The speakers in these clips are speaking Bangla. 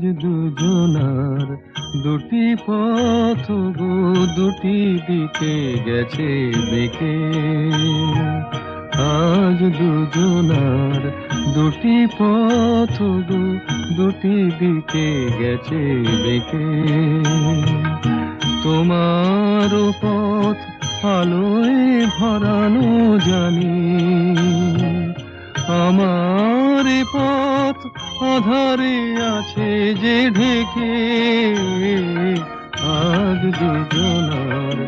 আজ দুজনার দুটি পথ গো, দুটি দিকে গেছে বেঁকে আজ দুজনার দুটি পথ গো, দুটি দিকে গেছে বেঁকে তোমার পথ আলোয় ভরানো জানি, আমার পথ আধারে আছে যে ঢেকে, আজ দুজনার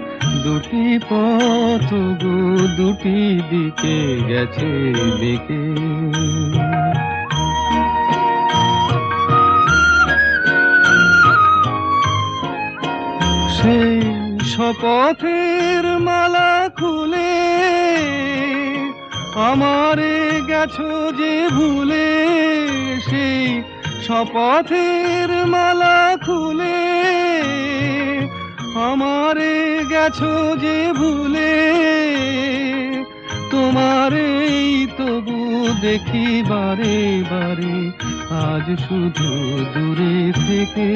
দুটি পথ গো, দুটি দিকে গেছে বেঁকে। সেই শপথের মালা খুলে আমারে গেছো যে ভুলে সেই শপথের মালা খুলে, আমারে গেছো যে ভুলে তোমারেই তবু দেখি বারে বারে, আজ শুধু দূরে থেকে।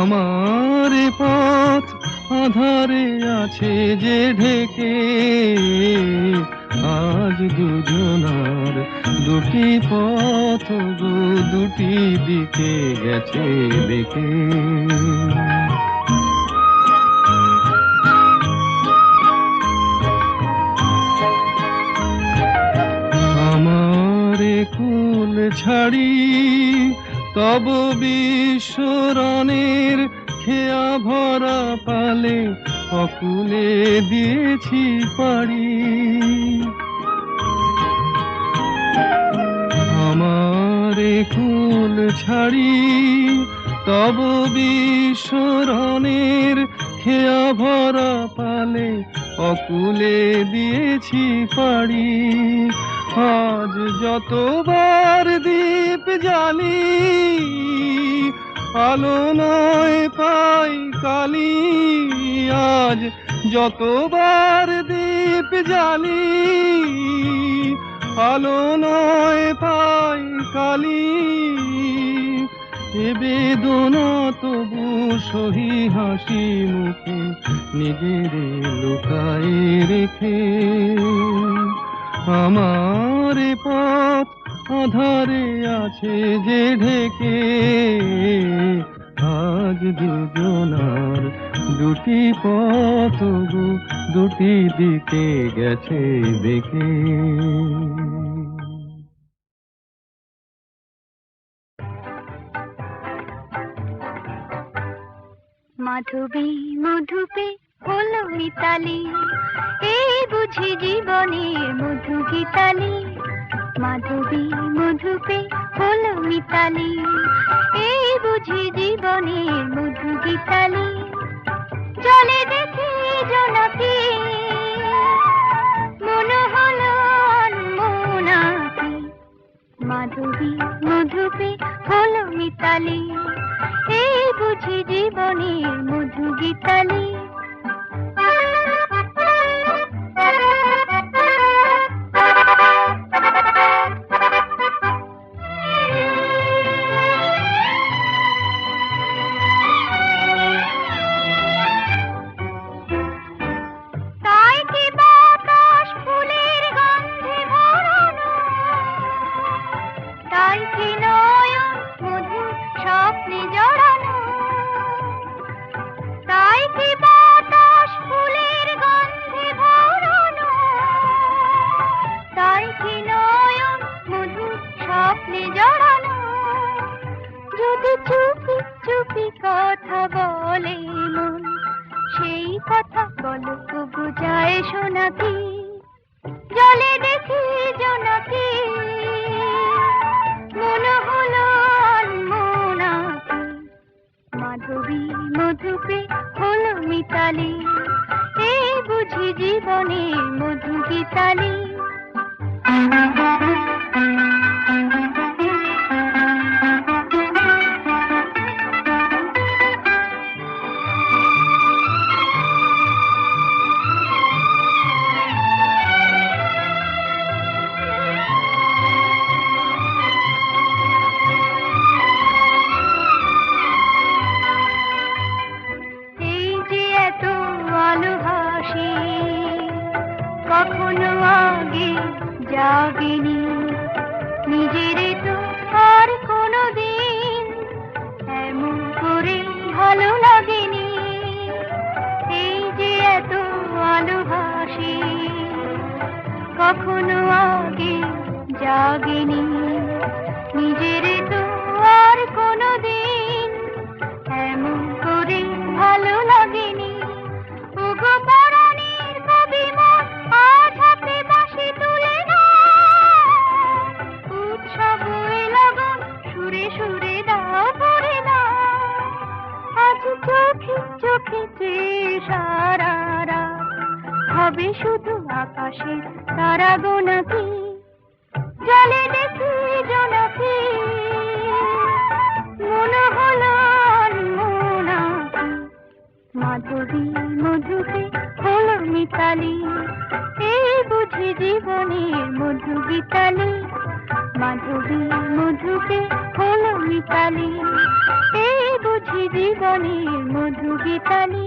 আমার পথ আধারে আছে যে ঢেকে, আজ দুজনার দুটি পথ গো, দুটি দিকে গেছে দেখে। আমারে ছাড়ি, তব বিশ্বরণের খেয়া ভরা পালে, অকুলে দিয়েছি পাড়ি। আমারে কুল ছাড়ি, তব বিশ্বরণের খেয়া ভরা পালে, অকুলে দিয়েছি পাড়ি। আজ যতবার দীপ জ্বালি আলো নয় পাই কালি, আজ যতবার দীপ জালি আলো নয় পাই কালি। এ বেদনা তবু সহি হাসি মুখে, নিজের লুকায় রেখে। আমার পথ আধারে আছে যে ঢেকে। আজ দুজনার দুটি পথ দুটি দিকে গেছে দেখে। মাধবী, মধুপে হলো মিতালি, এই বুঝি জীবনের মধু গীতালি মাধবী মধুপে হলো মিতালি। এই বুঝি জীবনের মধু গীতালি। জলে দেখি জোনাকি মনে হলো অনমনাকি মাধবী মধুপে হলো মিতালি। এই বুঝি জীবনের মধু গীতালি। কি নয়ন মধু স্বপ্নে মধু গীতালি। শুধু আকাশের তারা গোনাকি জলে দেখি জোনাকি। মনে হলো মাধবী মধুকে হলো মিতালি। এই বুঝি জীবনের মধু গীতালি। মাধবী মধুকে হলো মিতালি। এই বুঝি জীবনের মধু গীতালি।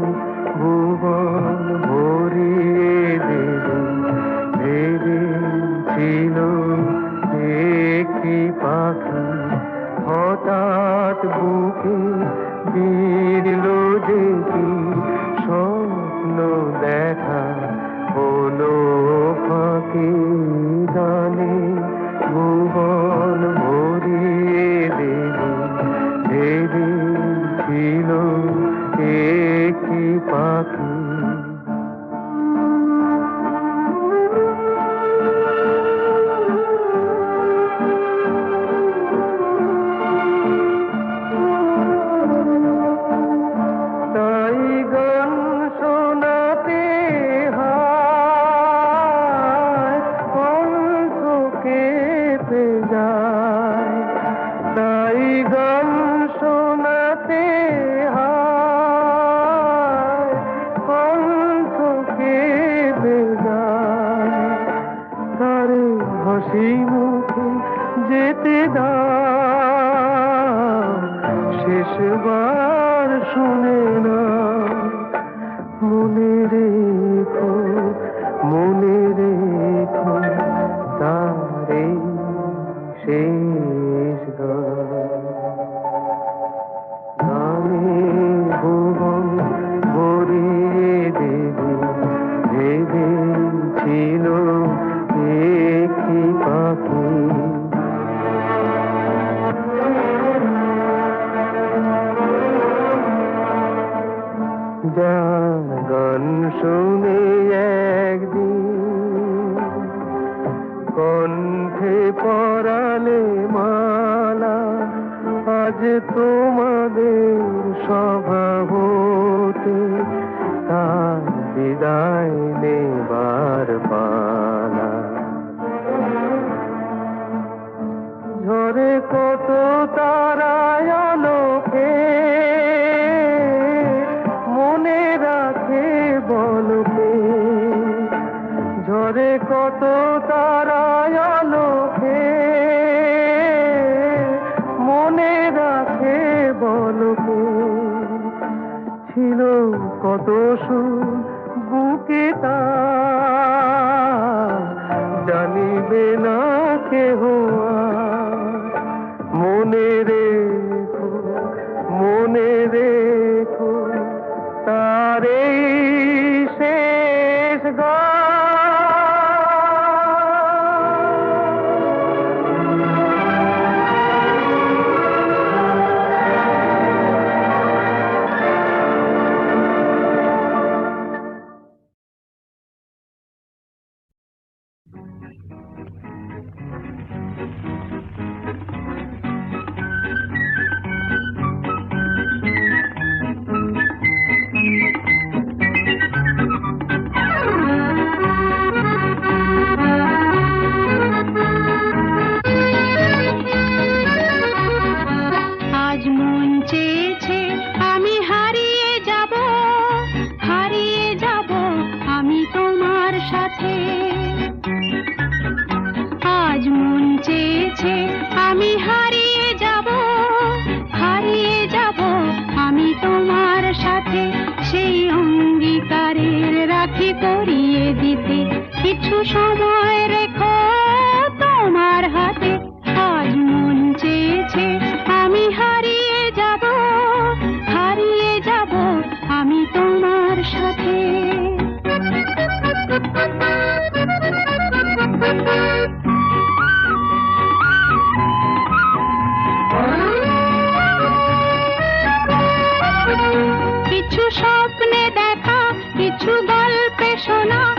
feel হাসি মুখে যেতে দাও শেষবার শুনে না মনে রেখো মনে গান শুনে একদিন কণ্ঠে পরালে মালা আজ তোমাদের স্বভাবতে ঝরে কত তারায় আলোকে মনে রাখে বলকে ছিল কত সুর আমি হারিয়ে যাব হারিয়ে যাব। আমি তোমার সাথে সেই অঙ্গীকারের রাখি পরিয়ে দিতে। কিছু সময় শোনা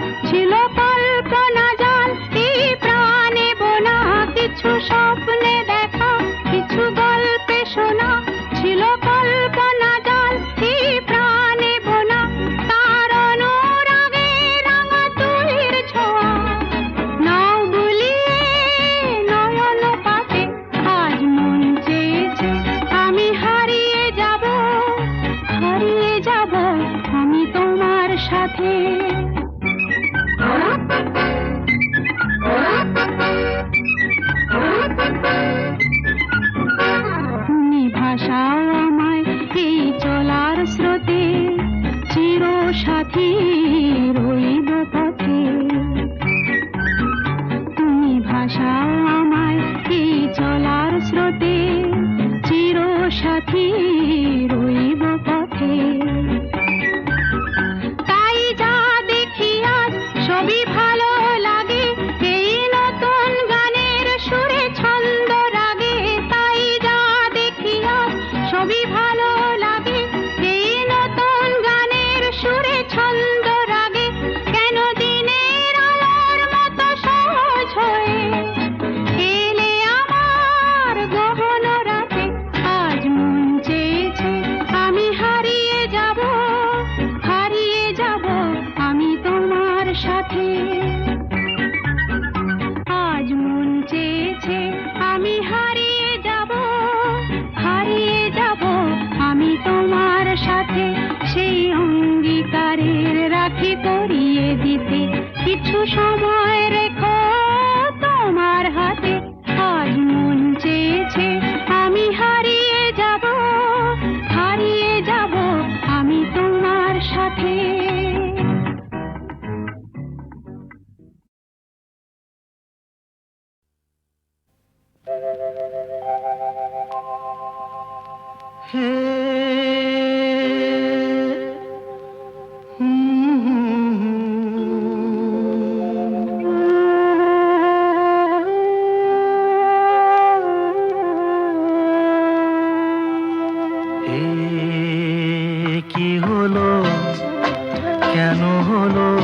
কেন হলো?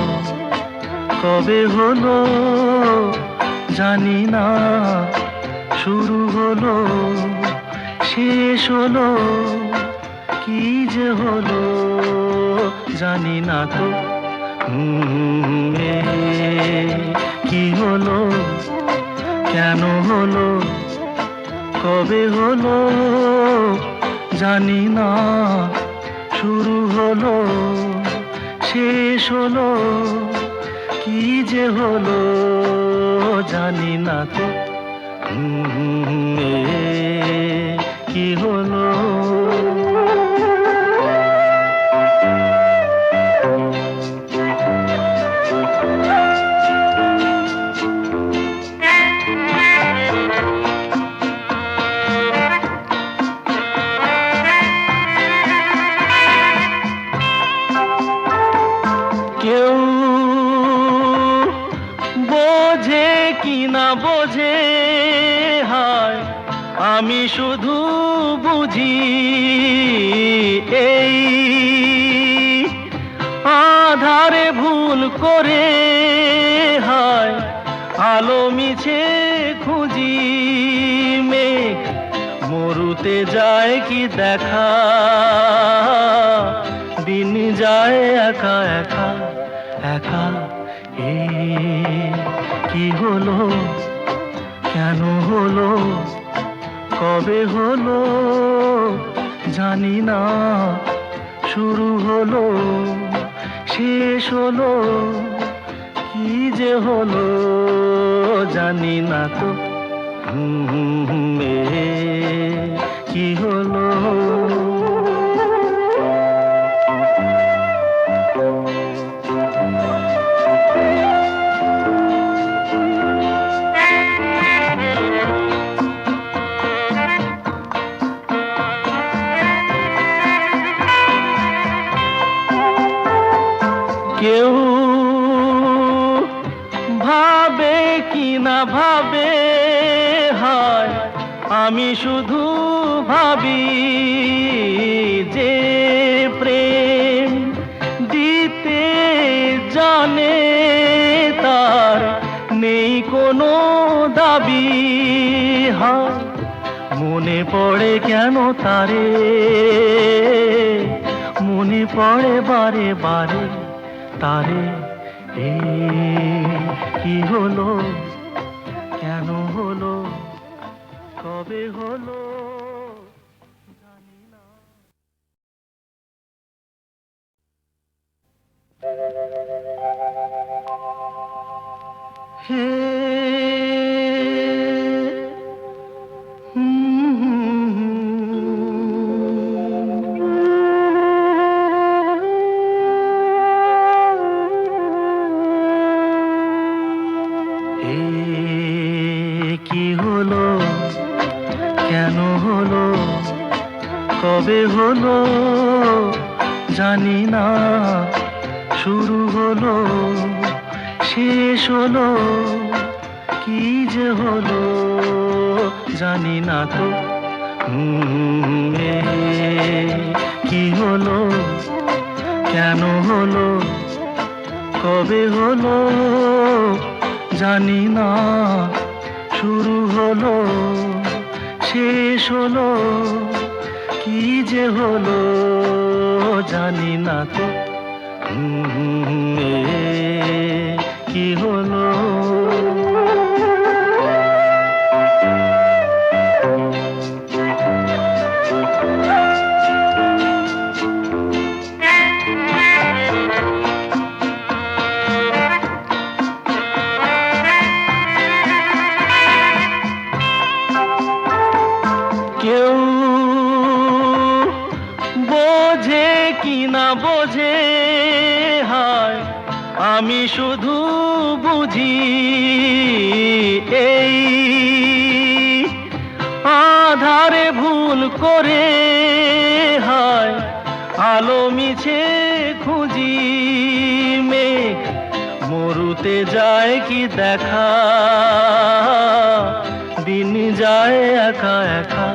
কবে হলো? জানি না। শুরু হলো, শেষ হলো, কি যে হলো? জানি না তো। কি হলো? কেন হলো? কবে হলো? জানি না। শুরু হলো। শেষ হলো কি যে হলো জানি না তো। কি হলো? করে হয়। আলো মিছে খুঁজি মেঘ, মরুতে যায় কি দেখা? দিন যায় একা একা একা এ কি হলো? কেন হলো? কবে হলো? জানি না, শুরু হলো। শেষ হলো কি যে হলো জানি না তো। কি হলো? নেই কোনো দাবি হা মনে পড়ে কেন তারে? মনে পড়ে বারে বারে তারে, এ কি হলো? কেন হলো? কবে হলো? জানি না। Hey. হলো জানি না শুরু হলো শেষ হলো কি যে হলো জানি না তো। হুম, এ না বোঝে, হয়, আমি শুধু বুঝি এই আধারে ভুল করে, হয়, আলো মিছে খুঁজি মেঘ, মরুতে যায় কি দেখা, দিন যায় একা একা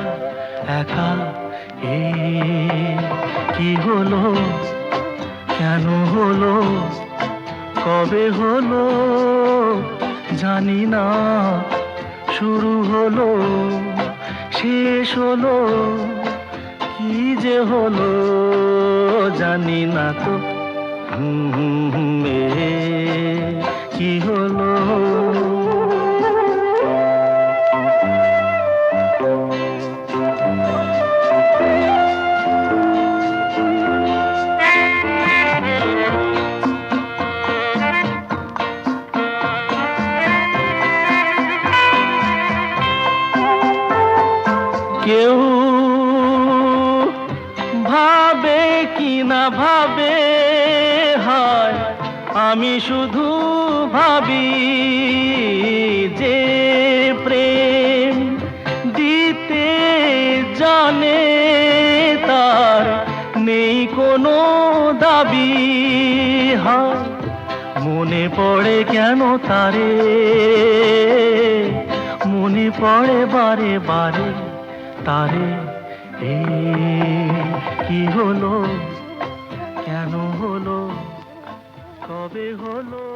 একা কি হলো? কেন হলো? কবে হলো? জানি না। শুরু হলো, শেষ হলো, কি যে হলো জানি না তো। কি হলো? আমি শুধু ভাবি যে প্রেম দিতে জানে তার নেই কোনো দাবি। হয় মনে পড়ে কেন তারে? মনে পড়ে বারে বারে তারে। কি হলো? কবে হলো